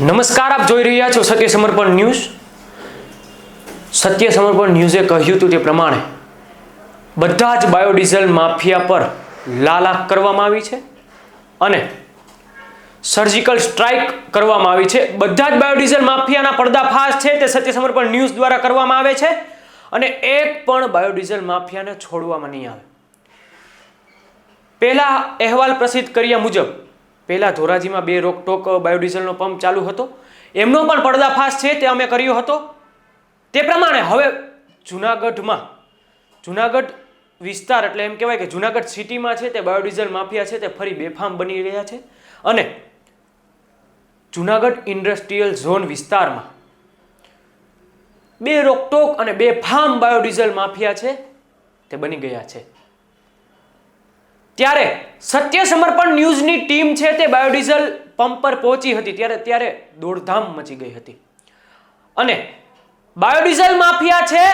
નમસ્કાર, આપ જોઈ રહ્યા છો સત્ય સમર્પણ ન્યૂઝ. સત્ય સમર્પણ ન્યૂઝે કહ્યું હતું તે પ્રમાણે બધા જ બાયોડીઝલ માફિયા પર લાલાખ કરવામાં આવી છે અને સર્જિકલ સ્ટ્રાઇક કરવામાં આવી છે. બધા જ બાયોડીઝલ માફિયાના પડદાફાશ છે તે સત્ય સમર્પણ ન્યૂઝ દ્વારા કરવામાં આવે છે અને એક પણ બાયોડીઝલ માફિયાને છોડવામાં નહીં આવે. પહેલા અહેવાલ પ્રસિદ્ધ કર્યા મુજબ પહેલા ધોરાજીમાં બે રોકટોક બાયોડીઝલનો પંપ ચાલુ હતો. એમનો પણ પર્દાફાશ છે, તે અમે કર્યો હતો. તે પ્રમાણે હવે જુનાગઢમાં, જુનાગઢ વિસ્તાર એટલે એમ કહેવાય કે જુનાગઢ સિટીમાં છે, તે બાયોડીઝલ માફિયા છે, તે ફરી બેફામ બની રહ્યા છે. અને જુનાગઢ ઇન્ડસ્ટ્રીયલ ઝોન વિસ્તારમાં બે રોકટોક અને બે ફાર્મ બાયોડીઝલ માફિયા છે, તે બની ગયા છે. ત્યારે સત્ય સમર્પણ ન્યૂઝની ટીમ છે તે બાયોડીઝલ પંપ પર પહોંચી હતી. ત્યારે ત્યારે દોડધામ મચી ગઈ હતી. અને બાયોડીઝલ માફિયા છે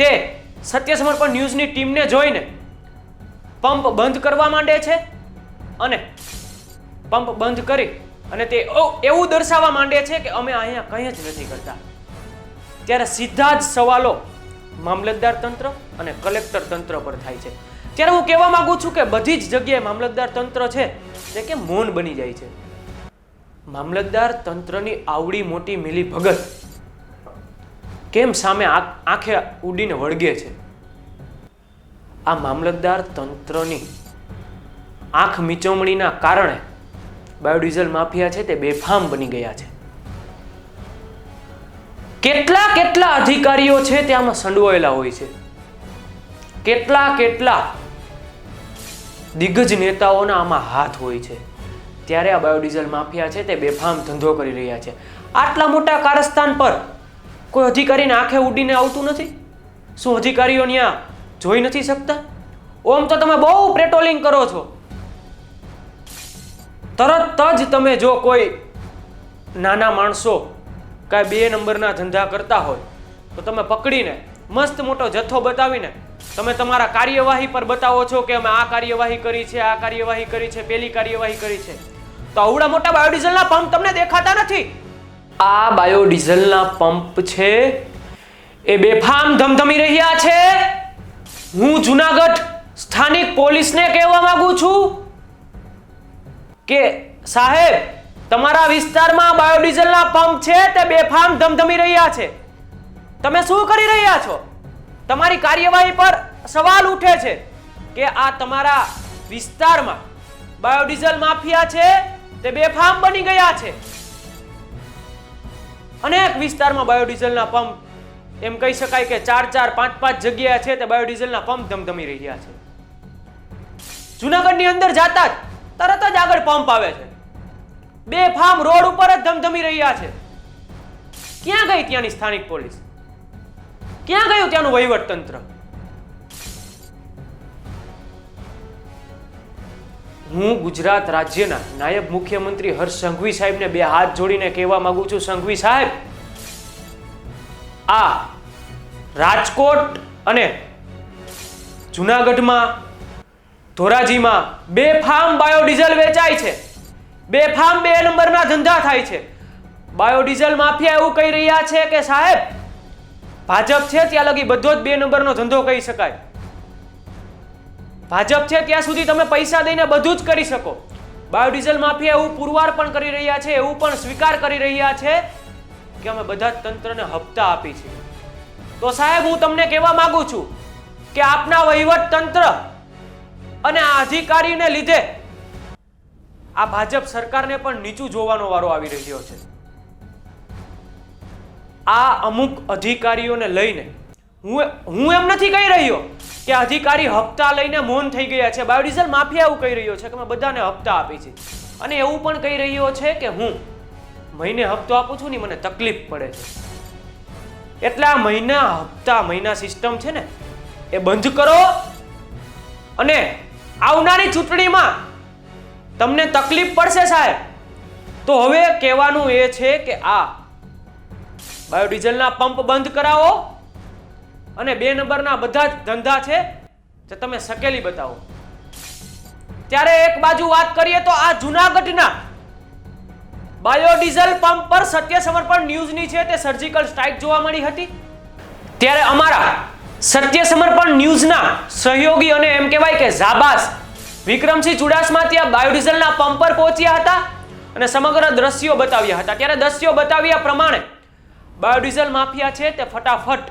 તે સત્ય સમર્પણ ન્યૂઝની ટીમને જોઈને પંપ બંધ કરવા માંડે છે અને પંપ બંધ કરી અને તે એવું દર્શાવવા માંડે છે કે અમે અહીંયા કંઈ જ નથી કરતા. ત્યારે સીધા જ સવાલો મામલતદાર તંત્ર અને કલેક્ટર તંત્ર પર થાય છે. ત્યારે હું કહેવા માંગુ છું કે બધી જ જગ્યાએ મામલતદાર તંત્ર છે તે કે મૌન બની જાય છે. મામલતદાર તંત્રની આવડી મોટી મિલી ભગત કેમ સામે આંખે ઉડીને વળગે છે? આ મામલતદાર તંત્રની આંખ મિચવણીના કારણે બાયોડીઝલ માફિયા છે તે બેફામ બની ગયા છે. કેટલા કેટલા અધિકારીઓ છે તે આમાં સંડવાયેલા હોય છે? કેટલા કેટલા દિગ્ગજ નેતાઓના આમાં હાથ હોય છે. ત્યારે આ બાયોડીઝલ માફિયા છે તે બેફામ ધંધો કરી રહ્યા છે. આટલા મોટા કારસ્તાન પર કોઈ અધિકારીને આંખે ઉડીને આવતું નથી? શું અધિકારીઓ ત્યાં જોઈ નથી શકતા? ઓમ તો તમે બહુ પેટ્રોલિંગ કરો છો. તરત જ તમે જો કોઈ નાના માણસો કાંઈ બે નંબરના ધંધા કરતા હોય, તો તમે પકડીને મસ્ત મોટો જથ્થો બતાવીને તમે તમારા કાર્યવાહી પર બતાવો છો કે અમે આ કાર્યવાહી કરી છે, આ કાર્યવાહી કરી છે, પેલી કાર્યવાહી કરી છે. તો આવડા મોટા બાયોડીઝલના પંપ તમને દેખાતા નથી. આ બાયોડીઝલના પંપ છે. એ બેફામ ધમધમી રહ્યા છે. હું જુનાગઢ સ્થાનિક પોલીસને કહેવા માંગુ છું કે સાહેબ, તમારા વિસ્તારમાં બાયોડીઝલના પંપ છે તે બેફામ ધમધમી રહ્યા છે. તમે શું કરી રહ્યા છો? તમારી કાર્યવાહી પર સવાલ ઉઠે છે કે આ તમારા વિસ્તારમાં બાયોડીઝલ માફિયા છે, તે બેફામ બની ગયા છે. અનેક વિસ્તારમાં બાયોડીઝલના પંપ, એમ કહી શકાય કે ચાર ચાર પાંચ પાંચ જગ્યા છે, તે બાયોડીઝલના પંપ ધમધમી રહ્યા છે. જુનાગઢની અંદર જાતા જ તરત જ આગળ પંપ આવે છે. બે ફાર્મ રોડ ઉપર જ ધમધમી રહ્યા છે. ક્યાં ગઈ ત્યાંની સ્થાનિક પોલીસ? ક્યાં ગયું ત્યાંનું વહીવટતંત્ર? હું ગુજરાત રાજ્યના નાયબ મુખ્યમંત્રી હર્ષ સંઘવી સાહેબને બે હાથ જોડીને કહેવા માંગુ છું. સંઘવી સાહેબ, આ રાજકોટ અને જુનાગઢમાં ધોરાજીમાં બે ફાર્મ બાયોડીઝલ વેચાય છે. બે ફાર્મ બે નંબરના ધંધા થાય છે. બાયોડીઝલ માફિયા એવું કહી રહ્યા છે કે સાહેબ ભાજપ છે ત્યાં લગી બધો જ બે નંબરનો ધંધો કહી શકાય. ભાજપ છે ત્યાં સુધી તમે પૈસા દઈને બધું જ કરી શકો. બાયોડીઝલ માફિયા એવું પુરવાર પણ કરી રહ્યા છે, એવું પણ સ્વીકાર કરી રહ્યા છે કે અમે બધા જ તંત્રને હપ્તા આપી છે. તો સાહેબ, હું તમને કહેવા માંગુ છું કે આપના વહીવટ તંત્ર અને આ અધિકારીને લીધે આ ભાજપ સરકારને પણ નીચું જોવાનો વારો આવી રહ્યો છે. આ અમુક અધિકારીઓને લઈને હું હું એમ નથી કહી રહ્યો કે અધિકારી હપ્તા લઈને મૌન થઈ ગયા છે. બાયોડીઝલ માફિયા એવું કહી રહ્યો છે કે મેં બધાને હપ્તા આપી છે. અને એવું પણ કહી રહ્યો છે કે હું મહિને હપ્તો આપું છું ને મને તકલીફ પડે છે. એટલે આ મહિના હપ્તા, મહિના સિસ્ટમ છે ને, એ બંધ કરો અને આવનારી ચૂંટણીમાં તમને તકલીફ પડશે સાહેબ. તો હવે કહેવાનું એ છે કે આ બાયોડીઝલના પંપ બંધ કરાવો. અને બે નંબરના બધા જ ધંધા છે તે તમે સકેલી બતાવો. ત્યારે એક બાજુ વાત કરીએ તો આ જૂનાગઢના બાયોડીઝલ પંપ પર સત્ય સમર્પણ ન્યૂઝની છે તે સર્જિકલ સ્ટ્રાઇક જોવા મળી હતી. ત્યારે અમારા સત્ય સમર્પણ ન્યૂઝના સહયોગી અને એમ કહેવાય કે ઝાબાસ વિક્રમસિંહ ચુડાસમા ત્યાં બાયોડીઝલના પંપ પર પહોંચ્યા હતા અને સમગ્ર દ્રશ્યો બતાવ્યા હતા. ત્યારે દ્રશ્યો બતાવ્યા પ્રમાણે બાયોડીઝલ માફિયા છે તે ફટાફટ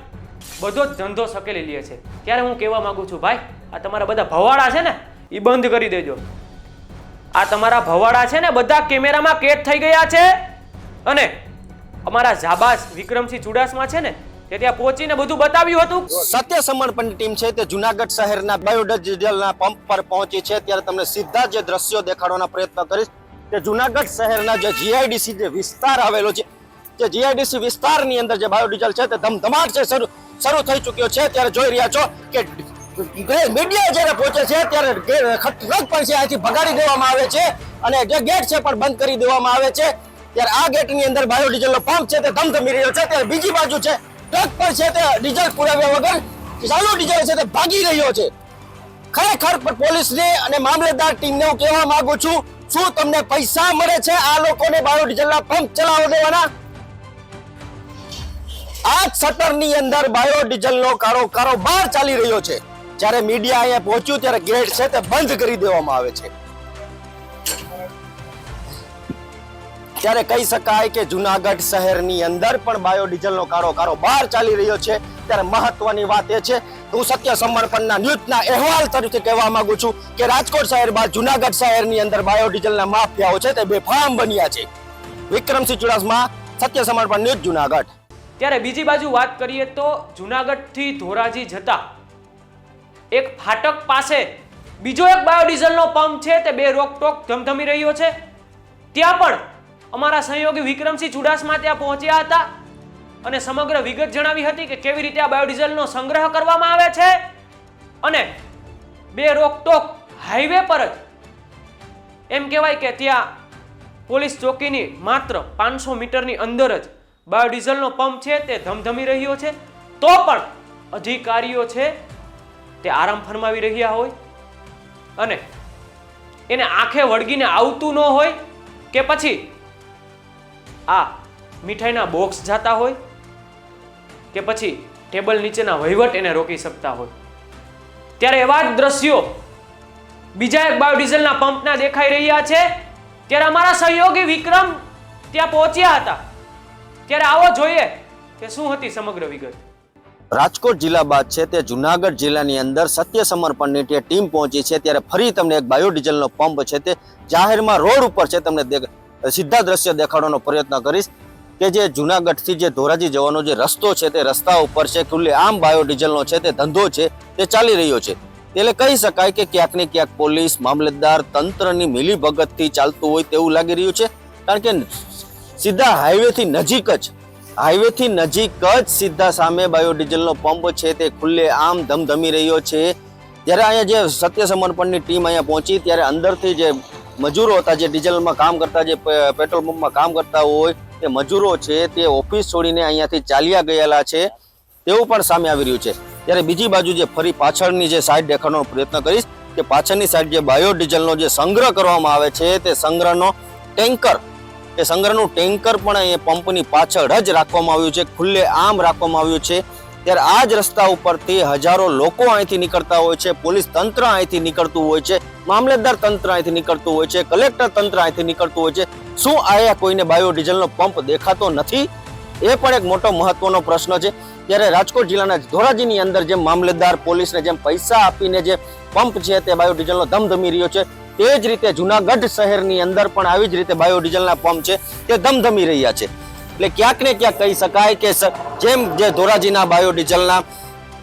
બધો જ ધંધો સકેલી લે છે. ત્યારે હું કહેવા માંગુ છું, ભાઈ, આ તમારા બધા ભવાડા છે ને એ બંધ કરી દેજો. આ તમારા ભવાડા છે ને, બધા કેમેરામાં કેદ થઈ ગયા છે. અને અમારા જાબાસ વિક્રમસિંહ ચુડાસમા છે ને, તે ત્યાં પહોંચીને બધું બતાવ્યું હતું. સત્ય સમર્પણની ટીમ છે તે જુનાગઢ શહેરના બાયોડીઝલના પંપ પર પહોંચી છે. ત્યારે તમને સીધા જે દ્રશ્યો દેખાડવાનો પ્રયત્ન કરીશ કે જુનાગઢ શહેરના જે જીઆઈડીસી જે વિસ્તાર આવેલો છે જે જીઆઈડીસી વિસ્તારની અંદર જે બાયોડીઝલ છે તે ધમધમાટ છે, શરૂ શરૂ થઈ ચૂક્યો છે. ત્યારે જોઈ રહ્યા છો કે મીડિયા જ્યારે પહોંચે છે, ત્યારે ટ્રક પણ છે, અહીંથી ભગાડી દેવામાં આવે છે અને જે ગેટ છે પણ બંધ કરી દેવામાં આવે છે. ત્યારે આ ગેટની અંદર બાયોડીઝલનો પંપ છે તે ધમધમી રહ્યો છે. ત્યારે બીજી બાજુ છે ટ્રક પણ છે તે ડીઝલ પુરાવ્યા વગર ચાલુ ડીઝલ છે તે ભાગી રહ્યો છે. ખરેખર પોલીસને અને મામલતદાર ટીમને હું કહેવા માંગુ છું, શું તમને પૈસા મળે છે આ લોકોને બાયોડીઝલના પંપ ચલાવવા દેવાના આ શટરની અંદર બાયોડીઝલનો કારો કારોબાર ચાલી રહ્યો છે. જ્યારે મીડિયા અહીંયા પહોંચ્યું ત્યારે ગેટ છે તે બંધ કરી દેવામાં આવે છે. ત્યારે કહી શકાય કે જુનાગઢ શહેરની અંદર પણ બાયોડીઝલનો કારો કારોબાર ચાલી રહ્યો છે. ત્યારે મહત્વની વાત એ છે, હું સત્ય સમર્પણના ન્યૂઝના અહેવાલ તરીકે કહેવા માંગુ છું કે રાજકોટ શહેર બાદ જુનાગઢ શહેરની અંદર બાયોડીઝલના માફિયાઓ છે તે બેફામ બન્યા છે. વિક્રમસિંહ ચુડાસમા, સત્ય સમર્પણ ન્યૂઝ જુનાગઢ. ત્યારે બીજી બાજુ વાત કરીએ તો જુનાગઢથી ધોરાજી જતા એક ફાટક પાસે બીજો એક બાયોડીઝલનો પંપ છે, તે બે રોકટોક ધમધમી રહ્યો છે. ત્યાં પણ અમારા સહયોગી વિક્રમસિંહ ચુડાસમા ત્યાં પહોંચ્યા હતા અને સમગ્ર વિગત જણાવી હતી કે કેવી રીતે આ બાયોડીઝલનો સંગ્રહ કરવામાં આવે છે. અને બે રોકટોક હાઈવે પર જ એમ કહેવાય કે ત્યાં પોલીસ ચોકીની માત્ર પાંચસો મીટરની અંદર જ બાયોડીઝલનો પંપ છે, તે ધમધમી રહ્યો છે, તો પણ અધિકારીઓ છે, તે આરામ ફરમાવી રહ્યા હોય. અને એને આંખે વળગીને આવતું ન હોય કે પછી આ મીઠાઈના બોક્સ જાતા હોય કે પછી ટેબલ નીચેના વહીવટ એને રોકી શકતા હોય. ત્યારે એવા જ દ્રશ્યો બીજા એક બાયોડીઝલના પંપના દેખાઈ રહ્યા છે. ત્યારે અમારા સહયોગી વિક્રમ ત્યાં પહોંચ્યા હતા. ત્યારે આવો જોઈએ કે શું હતી સમગ્ર વિગત. રાજકોટ જિલ્લા બાદ છે તે જુનાગઢ જિલ્લાની અંદર સત્ય સમર્પણની જે ટીમ પહોંચી છે ત્યારે ફરી તમને એક બાયોડીઝલનો પંપ છે તે જાહેરમાં રોડ ઉપર છે તમને સીધા દ્રશ્ય દેખાડવાનો પ્રયત્ન કરીશ કે જે જુનાગઢથી જે ધોરાજી જવાનો જે રસ્તો છે તે રસ્તા ઉપર છે, ખુલ્લે આમ બાયોડીઝલનો છે તે ધંધો છે તે ચાલી રહ્યો છે. એટલે કહી શકાય કે ક્યાંક ને ક્યાંક પોલીસ, મામલતદાર તંત્રની મિલીભગતથી ચાલતું હોય તેવું લાગી રહ્યું છે. કારણ કે સીધા હાઈવેથી નજીક જ. હાઈવેથી નજીક જ સીધા સામે બાયોડીઝલનો પંપ છે, તે ખુલ્લે આમ ધમધમી રહ્યો છે. જ્યારે અહીંયા જે સત્ય સમર્પણની ટીમ અહીંયા પહોંચી, ત્યારે અંદરથી જે મજૂરો હતા, જે ડીઝલમાં કામ કરતા, જે પેટ્રોલ પંપમાં કામ કરતા હોય, તે મજૂરો છે, તે ઓફિસ છોડીને અહીંયાથી ચાલ્યા ગયેલા છે. તેવું પણ સામે આવી રહ્યું છે. ત્યારે બીજી બાજુ જે ફરી પાછળની જે સાઈડ દેખાડવાનો પ્રયત્ન કરીશ, કે પાછળની સાઈડ જે બાયોડીઝલનો જે સંગ્રહ કરવામાં આવે છે, તે સંગ્રહનો ટેન્કર એ સંગ્રહનું ટેન્કર પણ અહીંયા પંપની પાછળ જ રાખવામાં આવ્યું છે, ખુલ્લે આમ રાખવામાં આવ્યું છે. ત્યારે આ જ રસ્તા ઉપરથી હજારો લોકો અહીંથી નીકળતા હોય છે, પોલીસ તંત્ર અહીંથી નીકળતું હોય છે, મામલતદાર તંત્ર અહીંથી નીકળતું હોય છે, કલેક્ટર તંત્ર અહીંથી નીકળતું હોય છે. શું આયા કોઈને બાયોડીઝલનો પંપ દેખાતો નથી? એ પણ એક મોટો મહત્વનો પ્રશ્ન છે. ત્યારે રાજકોટ જિલ્લાના ધોરાજીની અંદર જેમ મામલતદાર પોલીસને જેમ પૈસા આપીને જે પંપ છે તે બાયોડીઝલનો ધમધમી રહ્યો છે તે જ રીતે જુનાગઢ શહેરની અંદર પણ આવી જ રીતે બાયોડીઝલના પંપ છે, તે ધમધમી રહ્યા છે. એટલે ક્યાંક ને ક્યાંક કહી શકાય કે જેમ જે ધોરાજીના બાયોડીઝલના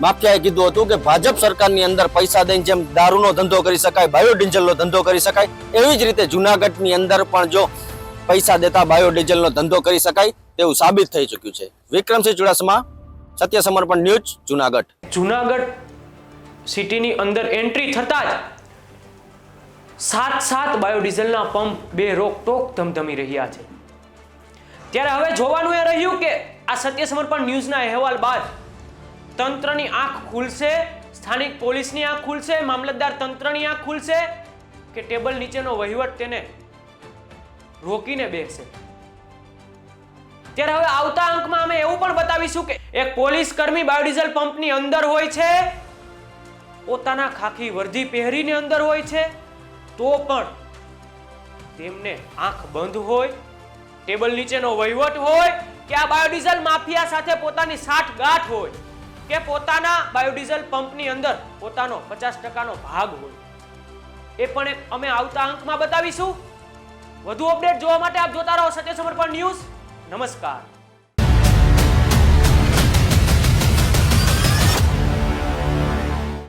માફિયાએ કીધું હતું કે ભાજપ સરકારની અંદર પૈસા દઈને જેમ દારૂનો ધંધો કરી શકાય, બાયોડીઝલનો ધંધો કરી શકાય, એવી જ રીતે જુનાગઢની અંદર પણ જો પૈસા દેતા બાયોડીઝલનો ધંધો કરી શકાય, તેવું સાબિત થઈ ચૂક્યું છે. વિક્રમસિંહ ચુડાસમા, સત્ય સમર્પણ ન્યૂઝ, જુનાગઢ. જુનાગઢ સિટીની અંદર એન્ટ્રી થતા જ સાત સાત બાયોડીઝલના પંપ બે રોકટોક ધમધમી રહ્યા છે. ત્યારે હવે જોવાનું એ રહ્યું કે આ સત્ય સમર્પણ ન્યૂઝના અહેવાલ બાદ તંત્રની આંખ ખુલશે, સ્થાનિક પોલીસની આંખ ખુલશે, મામલતદાર તંત્રની આંખ ખુલશે કે ટેબલ નીચેનો વહીવટ તેને રોકીને બેસે? ત્યારે હવે આવતા અંકમાં અમે એવું પણ બતાવીશું કે એક પોલીસ કર્મી બાયોડીઝલ પંપની અંદર હોય છે, પોતાના ખાખી વર્ધી પહેરીને અંદર હોય છે તો પણ તેમને આંખ બંધ હોય, ટેબલ નીચેનો વહીવટ હોય કે આ બાયોડીઝલ માફિયા સાથે પોતાની સાઠ ગાંઠ હોય કે પોતાના બાયોડીઝલ પંપની અંદર પોતાનો પચાસ ટકાનો ભાગ હોય. એ પણ એક અમે આવતા અંકમાં બતાવીશું. વધુ અપડેટ જોવા માટે આપ જોતા રહો સત્ય સમર્પણ ન્યૂઝ. નમસ્કાર.